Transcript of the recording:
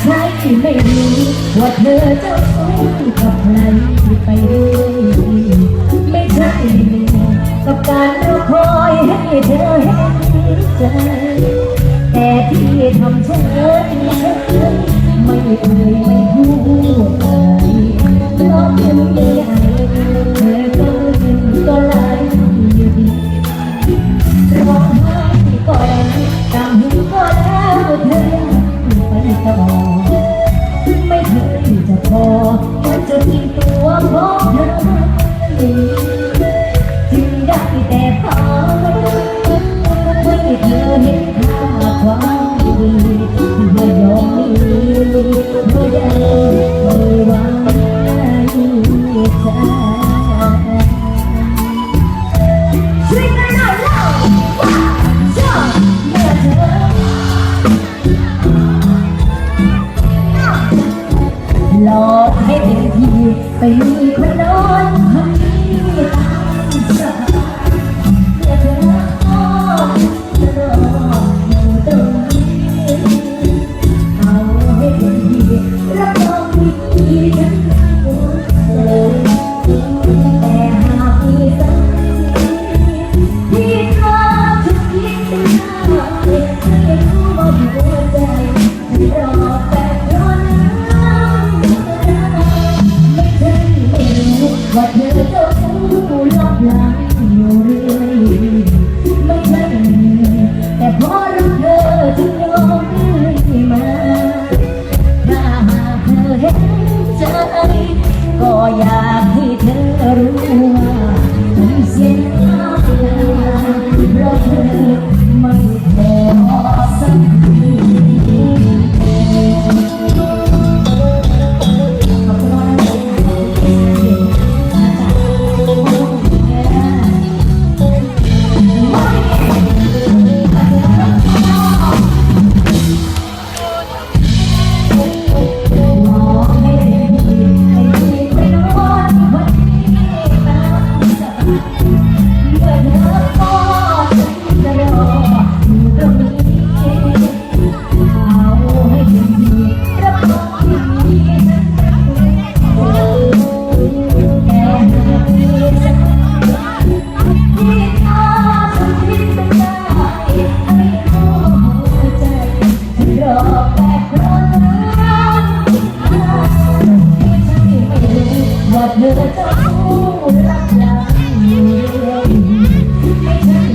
ใครที่ไม่รู้ว่าเธอจะสู้กับใครที่ไปด้วยไม่ใช่เนื่อยกับการรอคอยให้เธอเห็นใจแต่ที่ทำฉัอ ไปมีคนน้อน Cô ấy. จะต้องรักอย่างนี้ให้